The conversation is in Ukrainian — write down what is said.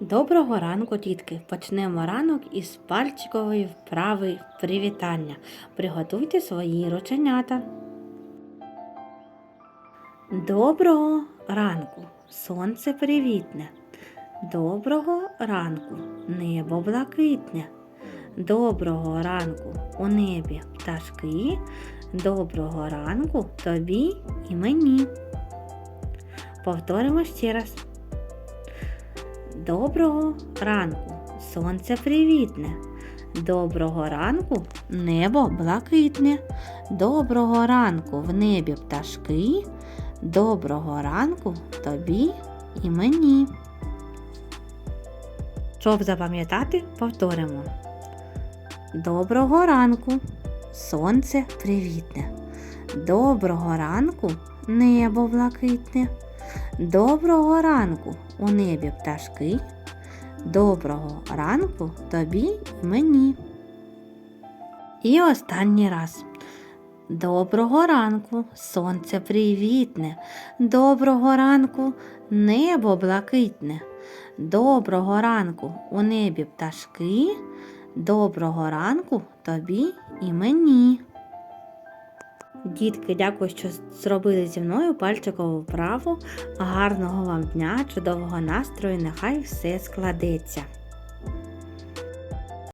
Доброго ранку, дітки! Почнемо ранок із пальчикової вправи привітання. Приготуйте свої рученята. Доброго ранку! Сонце привітне. Доброго ранку, небо блакитне. Доброго ранку у небі пташки. Доброго ранку тобі і мені. Повторимо ще раз. Доброго ранку, сонце привітне. Доброго ранку, небо блакитне. Доброго ранку в небі пташки. Доброго ранку тобі і мені. Щоб запам'ятати, повторимо. Доброго ранку, сонце привітне. Доброго ранку, небо блакитне. Доброго ранку у небі пташки. Доброго ранку тобі і мені. І останній раз. Доброго ранку, сонце привітне. Доброго ранку, небо блакитне. Доброго ранку у небі пташки. Доброго ранку тобі і мені. Дітки, дякую, що зробили зі мною пальчикову вправу. Гарного вам дня, чудового настрою, нехай все складеться.